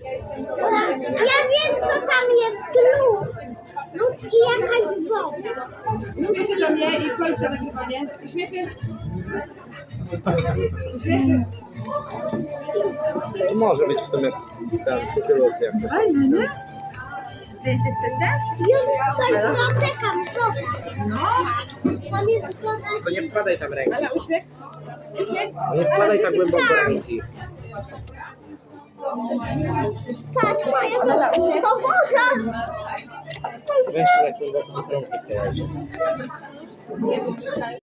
Ja wiem, co tam jest lód. Lód i jakaś woda. Uśmiechy do mnie i kończę nagrywanie. Uśmiechy. Uśmiechy. To może być w sumie ten suchy lód jakby. Fajne, nie? Zdjęcie chcecie? Już. No. Tam jest woda. To nie wkładaj tam ręki. Ale uśmiech. Uśmiech. Nie wkładaj tak głęboko ręki. Patrz, moja. To woda. Weź tak głęboko do rąk nie.